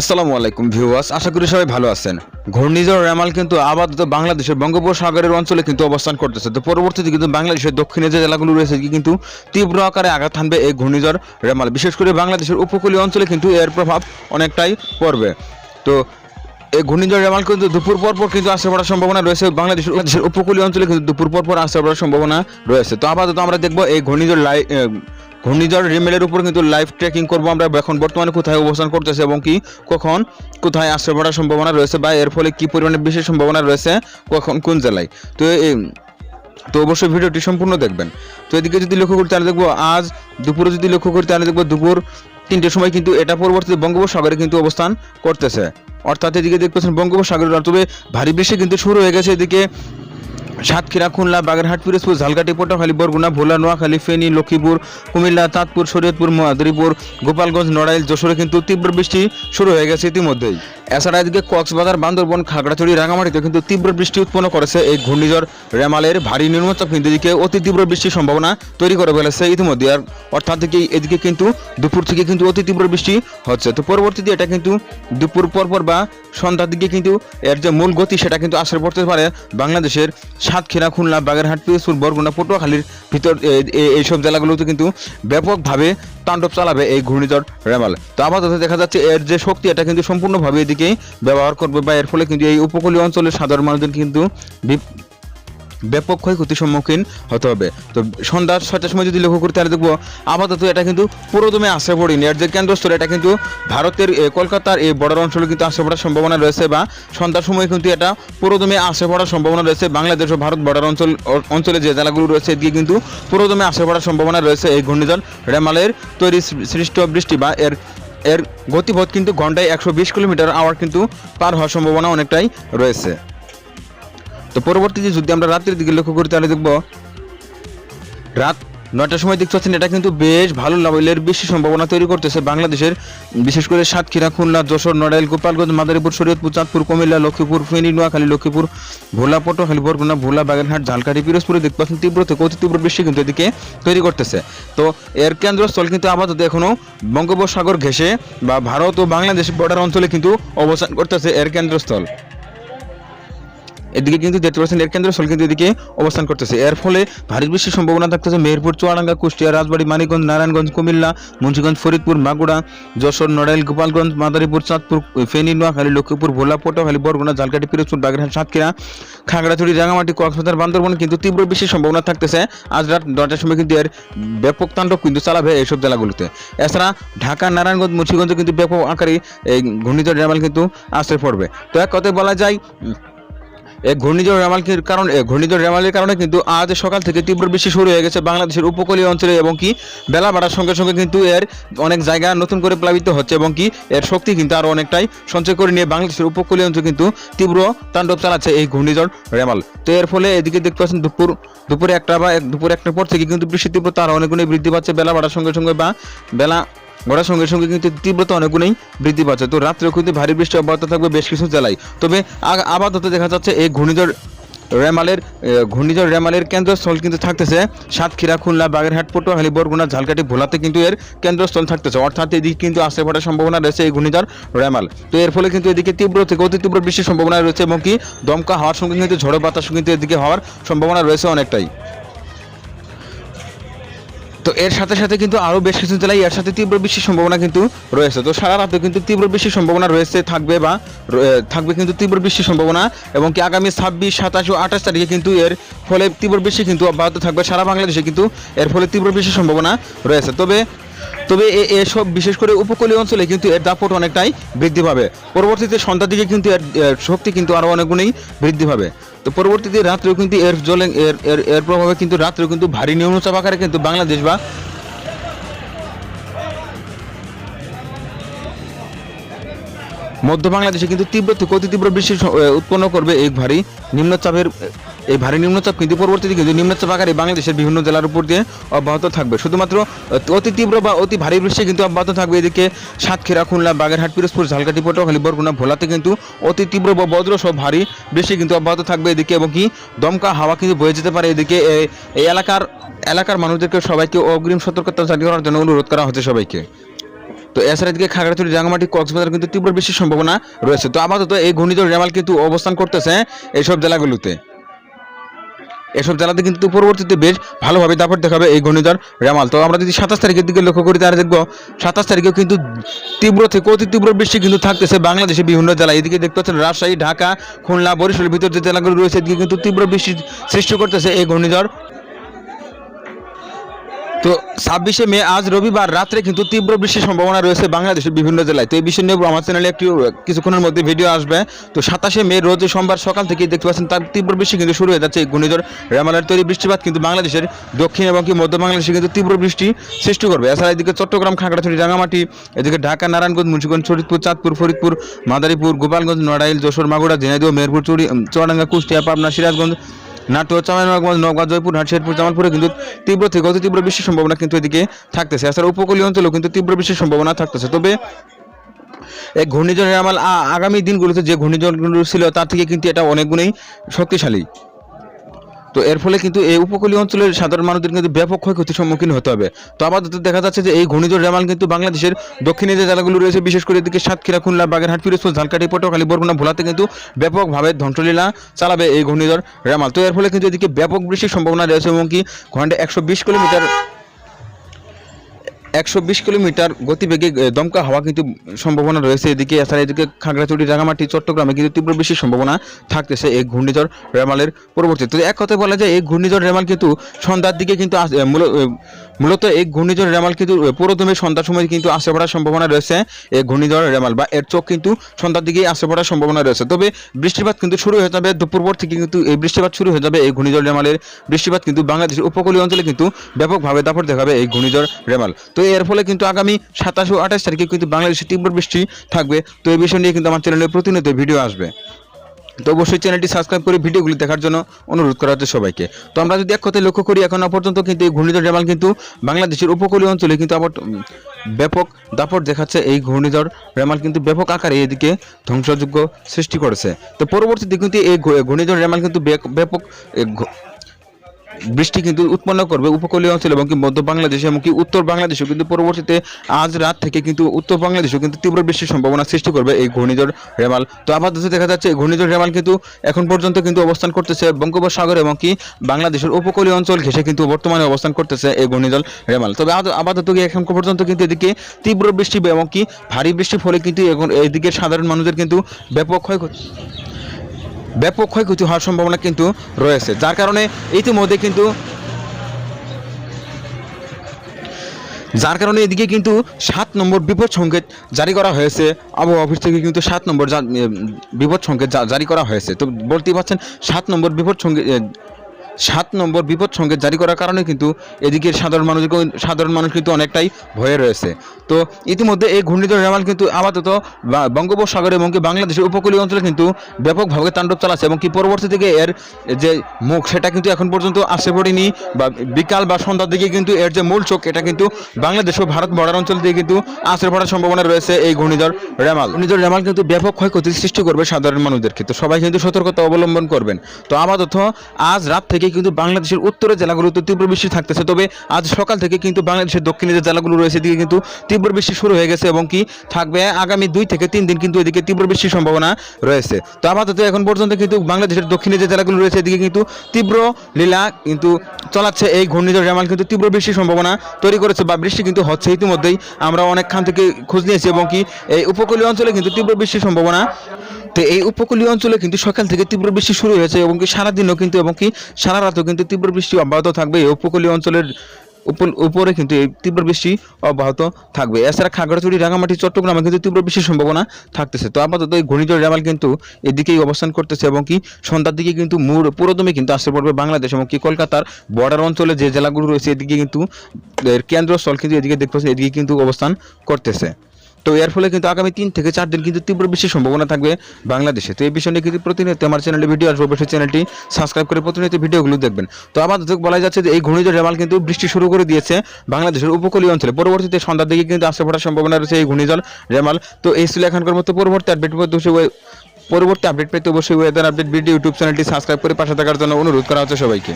আসসালামু আলাইকুম ভিউয়ার্স, আশা করি সবাই ভালো আছেন। ঘূর্ণিঝড় রেমাল কিন্তু আপাতত বাংলাদেশের বঙ্গোপসাগরের অঞ্চলে কিন্তু অবস্থান করতেছে। তো পরবর্তীতে কিন্তু বাংলাদেশের দক্ষিণে যে জেলাগুলো রয়েছে কিন্তু তীব্র আকারে আঘাত হানবে এই ঘূর্ণিঝড় রেমাল। বিশেষ করে বাংলাদেশের উপকূলীয় অঞ্চলে কিন্তু এর প্রভাব অনেকটাই পড়বে। তো এই ঘূর্ণিঝড় রেমাল কিন্তু দুপুর পর পর কিন্তু আসতে পড়ার সম্ভাবনা রয়েছে। বাংলাদেশের উপকূলীয় অঞ্চলে কিন্তু দুপুর পর পর আসতে পড়ার সম্ভাবনা রয়েছে। তো আপাতত আমরা দেখব এই ঘূর্ণিঝড় লাই ঘূর্ণিঝড় রিমেলের উপর কিন্তু লাইভ ট্রেকিং করব আমরা। এখন বর্তমানে কোথায় অবস্থান করতেছে এবং কি, কখন কোথায় আশ্রয় পড়ার সম্ভাবনা রয়েছে বা এর ফলে কি পরিমাণে বিশেষ সম্ভাবনা রয়েছে, কখন কোন জেলায়। তো এই, তো অবশ্যই ভিডিওটি সম্পূর্ণ দেখবেন। তো এদিকে যদি লক্ষ্য করি তাহলে দেখব আজ দুপুরে যদি লক্ষ্য করি তাহলে দেখব দুপুর তিনটের সময় কিন্তু এটা পরবর্তীতে বঙ্গোপসাগরে কিন্তু অবস্থান করতেছে। অর্থাৎ এদিকে দেখতেছেন বঙ্গোপসাগরের তবে ভারী বৃষ্টি কিন্তু শুরু হয়ে গেছে। এদিকে সাতক্ষীরা, খুলনা, বাগেরহাট, পিরোজপুর ঝালকাটি পটুয়াখালী, বরগুনা, ভোলা, নোয়াখালী, ফেনী, লক্ষ্মীপুর, কুমিল্লা, তাঁতপুর, শরীয়তপুর মাদারীপুর গোপালগঞ্জ, নড়াইল, যশোরে কিন্তু তীব্র বৃষ্টি শুরু হয়ে গেছে ইতিমধ্যেই। এছাড়া এদিকে কক্সবাজার, বান্দরবন, খাগড়াছড়ি রাঙামাটিতে কিন্তু তীব্র বৃষ্টি উৎপন্ন করেছে এই ঘূর্ণিঝড় রেমালের ভারী নিম্নচাপ কিন্তু এদিকে অতি তীব্র বৃষ্টির সম্ভাবনা তৈরি করে ফেলেছে ইতিমধ্যে। আর অর্থাৎ থেকে এদিকে কিন্তু দুপুর থেকে কিন্তু অতি তীব্র বৃষ্টি হচ্ছে। তো পরবর্তীতে এটা কিন্তু দুপুর পরপর বা সন্ধ্যার দিকে কিন্তু এর যে মূল গতি সেটা কিন্তু আসরে পড়তে পারে বাংলাদেশের সাতক্ষীরা, খুলনা, বাগেরহাট, পিরোজপুর, বরগুনা, পটুয়াখালীর ভিতর এইসব জেলাগুলোতে কিন্তু ব্যাপকভাবে তাণ্ডব চালাবে এই ঘূর্ণিঝড় রেমাল। তো আপাতত দেখা যাচ্ছে এর যে শক্তি এটা কিন্তু সম্পূর্ণভাবে এদিকেই ব্যবহার করবে বা এর ফলে কিন্তু এই উপকূলীয় অঞ্চলের সাধারণ মানুষদের কিন্তু ব্যাপক ক্ষয়ক্ষতির সম্মুখীন হতে হবে। তো সন্ধ্যা ছয়টার সময় যদি লক্ষ্য করি, তাহলে দেখব আপাতত এটা কিন্তু পুরোদমে আসে পড়েনি। এর যে কেন্দ্রস্থল, এটা কিন্তু ভারতের কলকাতার এই বর্ডার অঞ্চলে কিন্তু আসে পড়ার সম্ভাবনা রয়েছে বা সন্ধ্যার সময় কিন্তু এটা পুরোদমে আসে পড়ার সম্ভাবনা রয়েছে। বাংলাদেশ ও ভারত বর্ডার অঞ্চল অঞ্চলে যে জেলাগুলো রয়েছে, এদিকে কিন্তু পুরোদমে আসে পড়ার সম্ভাবনা রয়েছে। এই ঘূর্ণিঝড় রেমালের তৈরি সৃষ্ট বৃষ্টি বা এর এর গতিপথ কিন্তু ঘন্টায় একশো বিশ কিলোমিটার আওয়ার কিন্তু পার হওয়ার সম্ভাবনা অনেকটাই রয়েছে। তো পরবর্তীতে যদি আমরা রাত্রির দিকে লক্ষ্য করি, তাহলে দেখব রাত নয়টার সময় দেখতে পাচ্ছেন, এটা কিন্তু বেশ ভালো লেভেলের বেশি সম্ভাবনা তৈরি করতেছে বাংলাদেশের। বিশেষ করে সাতক্ষীরা, খুলনা, যশোর, নড়াইল, গোপালগঞ্জ, মাদারীপুর, শরীয়তপুর, চাঁদপুর, কুমিল্লা, লক্ষ্মীপুর, ফেনী, নোয়াখালী, লক্ষ্মীপুর ভোলা পটুয়াখালী বরগুনা ভোলা, বাগেরহাট, ঝালকাঠি, পিরোজপুরে দেখতে পাচ্ছেন তীব্র থেকে অতি তীব্র বৃষ্টি কিন্তু এদিকে তৈরি করতেছে। তো এর কেন্দ্রস্থল কিন্তু আপাতত এখনও বঙ্গোপসাগর ঘেঁষে বা ভারত ও বাংলাদেশ বর্ডার অঞ্চলে কিন্তু অবস্থান করতেছে এর কেন্দ্রস্থল। এদিকে কিন্তু দেখতে পাচ্ছেন এর কেন্দ্রস্থল কিন্তু এদিকে অবস্থান করতেছে। এর ফলে ভারী বৃষ্টির সম্ভাবনা থাকতেছে মেহেরপুর, চুয়াডাঙ্গা, কুষ্টিয়া, রাজবাড়ী, মানিকগঞ্জ, নারায়ণগঞ্জ, কুমিল্লা, মুন্সিগঞ্জ, ফরিদপুর মাগুড়া যশোর, নড়াইল, গোপালগঞ্জ, মাদারীপুর, চাঁদপুর, ফেনী, নোয়াখালী, লক্ষ্মীপুর, ভোলা, পটুয়াখালী, বরগুনা, ঝালকাঠি, পিরোজপুর, বাগেরহাট, সাতক্ষীরা, খাগড়াছড়ি রাঙামাটি কক্সবাজার, বান্দরবন কিন্তু তীব্র বৃষ্টির সম্ভাবনা থাকতেছে। আজ রাত নটার সময় কিন্তু এর ব্যাপক তাণ্ডব কিন্তু চালাবে এইসব জেলাগুলোতে। এছাড়া ঢাকা, নারায়ণগঞ্জ, মুন্সিগঞ্জে কিন্তু ব্যাপক আকারে এই ঘূর্ণিঝড় রেমাল কিন্তু আশ্রয় পড়বে। তো এক কথায় বলা যায় এই ঘূর্ণিঝড় রেমালের কারণে ঘূর্ণিঝড় রেমালের কারণে কিন্তু আজ সকাল থেকে তীব্র বৃষ্টি শুরু হয়ে গেছে বাংলাদেশের উপকূলীয় অঞ্চলে এবং কি বেলা বাড়ার সঙ্গে সঙ্গে কিন্তু এর অনেক জায়গা নতুন করে প্লাবিত হচ্ছে এবং কি এর শক্তি কিন্তু আরও অনেকটাই সঞ্চয় করে নিয়ে বাংলাদেশের উপকূলীয় অঞ্চলে কিন্তু তীব্র তাণ্ডব চালাচ্ছে এই ঘূর্ণিঝড় রেমাল। তো এর ফলে এদিকে দেখতে পাচ্ছেন দুপুর, দুপুরে একটা বা দুপুর একটার পর থেকে কিন্তু বৃষ্টির তীব্রতা আরও অনেকগুণই বৃদ্ধি পাচ্ছে। বেলা বাড়ার সঙ্গে সঙ্গে বা, বেলা গড়ার সঙ্গে সঙ্গে কিন্তু তীব্রতা অনেকগুণেই বৃদ্ধি পাচ্ছে। তো রাত্রেও কিন্তু ভারী বৃষ্টি অব্যাহত থাকবে বেশ কিছু জেলায়। তবে আপাতত দেখা যাচ্ছে এই ঘূর্ণিঝড় রেমালের ঘূর্ণিঝড় রেমালের কেন্দ্রস্থল কিন্তু থাকতেছে। সাতক্ষীরা, খুলনা, বাগেরহাট, পটুয়াখালী, বরগুনা, ঝালকাঠি, ভোলাতে কিন্তু এর কেন্দ্রস্থল থাকতেছে। অর্থাৎ এদিকে কিন্তু আসে পড়ার সম্ভাবনা রয়েছে এই ঘূর্ণিঝড় রেমাল। তো এর ফলে কিন্তু এদিকে তীব্র থেকে অতি তীব্র বৃষ্টির সম্ভাবনা রয়েছে এবং কি দমকা হওয়ার সঙ্গে কিন্তু ঝড়ো বাতাস কিন্তু এদিকে হওয়ার সম্ভাবনা রয়েছে অনেকটাই। তো এর সাথে সাথে কিন্তু আরও বেশ কিছু জেলায় এর সাথে তীব্র বৃষ্টির সম্ভাবনা কিন্তু রয়েছে। তো সারা রাতে কিন্তু তীব্র বৃষ্টির সম্ভাবনা রয়েছে, থাকবে বা থাকবে কিন্তু তীব্র বৃষ্টির সম্ভাবনা এবং কি আগামী ছাব্বিশ, সাতাশ ও আঠাশ তারিখে কিন্তু এর ফলে তীব্র বৃষ্টি কিন্তু অব্যাহত থাকবে। সারা বাংলাদেশে কিন্তু এর ফলে তীব্র বৃষ্টির সম্ভাবনা রয়েছে। তবে তবে এসব বিশেষ করে উপকূলীয় অঞ্চলে কিন্তু এর দাপট অনেকটাই বৃদ্ধি পাবে। পরবর্তীতে সন্ধ্যার দিকে কিন্তু এর শক্তি কিন্তু আরও অনেকগুণেই বৃদ্ধি পাবে। তো পরবর্তীতে রাত্রেও কিন্তু এর জলে, এর এর প্রভাবে কিন্তু রাত্রেও কিন্তু ভারী নিম্নচাপ আকারে কিন্তু বাংলাদেশ বা মধ্য বাংলাদেশে কিন্তু তীব্র, অতি তীব্র বৃষ্টি উৎপন্ন করবে এই ভারী নিম্নচাপের এই ভারী নিম্নচাপ কিন্তু পরবর্তীতে কিন্তু নিম্নচাপ আকারে বাংলাদেশের বিভিন্ন জেলার উপর দিয়ে অব্যাহত থাকবে। শুধুমাত্র অতি তীব্র বা অতি ভারী বৃষ্টি কিন্তু অব্যাহত থাকবে এদিকে সাতক্ষীরা, খুলনা, বাগেরহাট, পিরোজপুর, ঝালকাঠি, পটুয়াখালী, বরগুনা, ভোলাতে কিন্তু অতি তীব্র বা বজ্র সব ভারী বৃষ্টি কিন্তু অব্যাহত থাকবে এদিকে এবং কি দমকা হাওয়া কিন্তু বয়ে যেতে পারে এদিকে। এই এলাকার এলাকার মানুষদেরকে সবাইকে অগ্রিম সতর্কতা জারি করার জন্য অনুরোধ করা হচ্ছে সবাইকে। তো এছাড়া এদিকে খাগড়াছড়ি রাঙামাটি কক্সবাজার কিন্তু তীব্র বৃষ্টির সম্ভাবনা রয়েছে। তো আপাতত এই ঘূর্ণিঝড় রেমাল কিন্তু অবস্থান করতেছে এইসব জেলাগুলোতে। এসব জেলাতে কিন্তু পরবর্তীতে বেশ ভালোভাবে দাপট দেখাবে এই ঘূর্ণিঝড় রেমাল। তো আমরা যদি সাতাশ তারিখের দিকে লক্ষ্য করি, তাহলে দেখব সাতাশ তারিখেও কিন্তু তীব্র থেকে অতি তীব্র বৃষ্টি কিন্তু থাকতেছে বাংলাদেশের বিভিন্ন জেলায়। এদিকে দেখতে পাচ্ছেন রাজশাহী, ঢাকা, খুলনা, বরিশালের ভিতর যে জেলাগুলো রয়েছে, এদিকে কিন্তু তীব্র বৃষ্টি সৃষ্টি করতেছে এই ঘূর্ণিঝড়। তো ছাব্বিশে মে, আজ রবিবার রাত্রে কিন্তু তীব্র বৃষ্টির সম্ভাবনা রয়েছে বাংলাদেশের বিভিন্ন জেলায়। তো এই বিষয় নিয়ে আমার চ্যানেলে একটি কিছুক্ষণের মধ্যে ভিডিও আসবে। তো সাতাশে মে, রোজ সোমবার সকাল থেকে দেখতে পাচ্ছেন তার তীব্র বৃষ্টি কিন্তু শুরু হয়ে যাচ্ছে এই ঘূর্ণিঝড় রেমালের তৈরি বৃষ্টিপাত। কিন্তু বাংলাদেশের দক্ষিণ এবং কি মধ্য বাংলাদেশে কিন্তু তীব্র বৃষ্টি সৃষ্টি করবে। এছাড়া এদিকে চট্টগ্রাম, খাগড়াছড়ি রাঙামাটি এদিকে ঢাকা, নারায়ণগঞ্জ, মুন্সিগঞ্জ, শরীদপুর, চাঁদপুর, ফরিদপুর, মাদারীপুর, গোপালগঞ্জ, নড়াইল, যশোর, মাগুরা, ঝিনাইদহ, মেহেরপুর চুরি চুয়াডাঙ্গা, কুষ্টিয়া, পাবনা, সিরাজগঞ্জ নাটোর, চাঁপাইনবাবগঞ্জ, নওগাঁ, জয়পুর, হাট, শেরপুর, জামালপুরে কিন্তু তীব্র থেকে অতি তীব্র বৃষ্টির সম্ভাবনা কিন্তু এদিকে থাকতেছে। এছাড়া উপকূলীয় অঞ্চলেও কিন্তু তীব্র বৃষ্টির সম্ভাবনা থাকতেছে। তবে এই ঘূর্ণিঝড়ের আমাল আগামী দিনগুলোতে যে ঘূর্ণিঝড়গুলো ছিল, তার থেকে কিন্তু এটা অনেক গুণেই শক্তিশালী। তো এর ফলে কিন্তু এই উপকূলীয় অঞ্চলের সাধারণ মানুষদের কিন্তু ব্যাপক ক্ষয়ক্ষতির সম্মুখীন হতে হবে। তো আপাতত দেখা যাচ্ছে যে এই ঘূর্ণিঝড় রেমাল কিন্তু বাংলাদেশের দক্ষিণে যে জেলাগুলো রয়েছে, বিশেষ করে এদিকে সাতক্ষীরা, খুলনা, বাগেরহাট পিরোজপুর ঝালকাঠি, পটুয়াখালী, বরগুনা, ভোলাতে কিন্তু ব্যাপকভাবে ধ্বংসলীলা চালাবে এই ঘূর্ণিঝড় রেমাল তো এর ফলে কিন্তু এদিকে ব্যাপক বৃষ্টির সম্ভাবনা রয়েছে, এবং কি ঘন্টায় একশো বিশ কিলোমিটার একশো বিশ কিলোমিটার গতিবেগে দমকা হাওয়া কিন্তু সম্ভাবনা রয়েছে। এদিকে এছাড়া এদিকে খাগড়াছড়ি, রাঙামাটি, চট্টগ্রামে কিন্তু তীব্র বৃষ্টির সম্ভাবনা থাকতেছে এই ঘূর্ণিঝড় রেমালের পরবর্তী তো এক কথায় বলা যায়, এই ঘূর্ণিঝড় রেমাল কিন্তু সন্ধ্যার দিকে কিন্তু মূলত এই ঘূর্ণিঝড় রেমাল কিন্তু পুরোদমে সন্ধ্যার সময় কিন্তু আসে পড়ার সম্ভাবনা রয়েছে এই ঘূর্ণিঝড় রেমাল বা এর চোখ কিন্তু সন্ধ্যার দিকেই আসে পড়ার সম্ভাবনা রয়েছে। তবে বৃষ্টিপাত কিন্তু শুরু হয়ে যাবে দুপুর পর থেকে কিন্তু এই বৃষ্টিপাত শুরু হয়ে যাবে এই ঘূর্ণিঝড় রেমালের। বৃষ্টিপাত কিন্তু বাংলাদেশের উপকূলীয় অঞ্চলে কিন্তু ব্যাপকভাবে দাপট দেখাবে এই ঘূর্ণিঝড় রেমাল। তো এর ফলে কিন্তু আগামী সাতাশ ও আঠাশ তারিখে কিন্তু বাংলাদেশে তীব্র বৃষ্টি থাকবে। তো এই বিষয় নিয়ে কিন্তু আমার চ্যানেলে প্রতিনিয়ত ভিডিও আসবে। তো অবশ্যই চ্যানেলটি সাবস্ক্রাইব করে ভিডিওগুলি দেখার জন্য অনুরোধ করা হচ্ছে সবাইকে। তো আমরা যদি এক কথায় লক্ষ্য করি, এখনও পর্যন্ত কিন্তু এই ঘূর্ণিঝড় রেমাল কিন্তু বাংলাদেশের উপকূলীয় অঞ্চলে কিন্তু আবার ব্যাপক দাপট দেখাচ্ছে। এই ঘূর্ণিঝড় রেমাল কিন্তু ব্যাপক আকারে এদিকে ধ্বংসযোগ্য সৃষ্টি করেছে। তো পরবর্তীতে কিন্তু এই ঘূর্ণিঝড় রেমাল কিন্তু ব্যাপক বৃষ্টি কিন্তু উৎপন্ন করবে উপকূলীয় অঞ্চল এবং কি মধ্য বাংলাদেশে এমনকি উত্তর বাংলাদেশেও। কিন্তু পরবর্তীতে আজ রাত থেকে কিন্তু উত্তর বাংলাদেশেও কিন্তু তীব্র বৃষ্টির সম্ভাবনা সৃষ্টি করবে এই ঘূর্ণিঝড় রেমাল। তো আপাতত দেখা যাচ্ছে এই ঘূর্ণিঝড় রেমাল কিন্তু এখন পর্যন্ত কিন্তু অবস্থান করতেছে বঙ্গোপসাগর এবং কি বাংলাদেশের উপকূলীয় অঞ্চল ঘেসে কিন্তু বর্তমানে অবস্থান করতেছে এই ঘূর্ণিঝড় রেমাল। তবে আপাত- আপাতত এখন পর্যন্ত কিন্তু এদিকে তীব্র বৃষ্টি এবং কি ভারী বৃষ্টির ফলে কিন্তু এখন এদিকে সাধারণ মানুষদের কিন্তু ব্যাপক ক্ষয়ক্ষতি ব্যাপক ক্ষয়ক্ষতি হওয়ার সম্ভাবনা কিন্তু রয়েছে। যার কারণে ইতিমধ্যে কিন্তু যার কারণে এদিকে কিন্তু সাত নম্বর বিপদ সংকেত জারি করা হয়েছে। আবহাওয়া অফিস থেকে কিন্তু সাত নম্বর বিপদ সংকেত জারি করা হয়েছে। তো বলতেই পারছেন সাত নম্বর বিপদ সংকেত সাত নম্বর বিপদ সংকেত জারি করার কারণে কিন্তু এদিকে সাধারণ মানুষ সাধারণ মানুষ কিন্তু অনেকটাই ভয়ে রয়েছে। তো ইতিমধ্যে এই ঘূর্ণিঝড় রেমাল কিন্তু আপাতত বঙ্গোপসাগর এবং কি বাংলাদেশের উপকূলীয় অঞ্চলে কিন্তু ব্যাপকভাবে তাণ্ডব চালাচ্ছে এবং কি পরবর্তী থেকে এর যে মুখ, সেটা কিন্তু এখন পর্যন্ত আসে পড়েনি বা বিকাল বা সন্ধ্যার দিকে কিন্তু এর যে মূল চোখ, এটা কিন্তু বাংলাদেশ ও ভারত বর্ডার অঞ্চল দিয়ে কিন্তু আসরে পড়ার সম্ভাবনা রয়েছে এই ঘূর্ণিঝড় রেমাল। ঘূর্ণিঝড় রেমাল কিন্তু ব্যাপক ক্ষয়ক্ষতি সৃষ্টি করবে সাধারণ মানুষদেরকে। তো সবাই কিন্তু সতর্কতা অবলম্বন করবেন। তো আপাতত আজ রাত থেকে কিন্তু বাংলাদেশের উত্তরের জেলাগুলোতে তীব্র বৃষ্টি থাকতেছে। তবে আজ সকাল থেকে কিন্তু বাংলাদেশের দক্ষিণে যে জেলাগুলো রয়েছে, এদিকে কিন্তু তীব্র বৃষ্টি শুরু হয়ে গেছে এবং কি থাকবে আগামী দুই থেকে তিন দিন কিন্তু এদিকে তীব্র বৃষ্টির সম্ভাবনা রয়েছে। তো আপাতত এখন পর্যন্ত কিন্তু বাংলাদেশের দক্ষিণে যে জেলাগুলো রয়েছে, এদিকে কিন্তু তীব্র লীলা কিন্তু চলাচ্ছে। এই ঘূর্ণিঝড় রেমাল কিন্তু তীব্র বৃষ্টির সম্ভাবনা তৈরি করেছে বা বৃষ্টি কিন্তু হচ্ছে। ইতিমধ্যেই আমরা অনেকখান থেকে খোঁজ নিয়েছি এবং কি এই উপকূলীয় অঞ্চলে কিন্তু তীব্র বৃষ্টির সম্ভাবনা তো এই উপকূলীয় অঞ্চলে কিন্তু সকাল থেকে তীব্র বৃষ্টি শুরু হয়েছে এবং কি সারাদিনও কিন্তু এবং কি সারা রাতও কিন্তু তীব্র বৃষ্টি অব্যাহত থাকবে। এই উপকূলীয় অঞ্চলের উপ- উপরে কিন্তু এই তীব্র বৃষ্টি অব্যাহত থাকবে। এছাড়া খাগড়াছড়ি রাঙামাটি চট্টগ্রামে কিন্তু তীব্র বৃষ্টির সম্ভাবনা থাকতেছে। তো আপাতত এই ঘূর্ণিঝড় রেমাল কিন্তু এদিকেই অবস্থান করতেছে এবং কি সন্ধ্যার দিকে কিন্তু মূর পুরোদমে কিন্তু আসতে পড়বে বাংলাদেশ এবং কি কলকাতার বর্ডার অঞ্চলে যে জেলাগুলো রয়েছে এদিকে কিন্তু এর কেন্দ্রস্থল কিন্তু এদিকে দেখতে এদিকে কিন্তু অবস্থান করতেছে। তো এর ফলে কিন্তু আগামী তিন থেকে চার দিন কিন্তু তীব্র বৃষ্টির সম্ভাবনা থাকবে বাংলাদেশে। তো এই বিষয় নিয়ে কিন্তু প্রতিনিয়ত আমার চ্যানেলে ভিডিও আসবে। অবশ্যই চ্যানেলটি সাবস্ক্রাইব করে প্রতিনিয়ত ভিডিওগুলো দেখবেন। তো আবার বলা যাচ্ছে যে এই ঘূর্ণিঝড় রেমাল কিন্তু বৃষ্টি শুরু করে দিয়েছে বাংলাদেশের উপকূলীয় অঞ্চলে। পরবর্তীতে সন্ধ্যার দিকে কিন্তু আসতে পড়ার সম্ভাবনা রয়েছে এই ঘূর্ণিঝড় রেমাল তো এই ছিল এখনকার মতো পরবর্তী আপডেট পরবর্তী আপডেট পেতে অবশ্যই ওয়েদার আপডেট ভিডিও ইউটিউব চ্যানেলটি সাবস্ক্রাইব করে পাশে থাকার জন্য অনুরোধ করা হচ্ছে সবাইকে।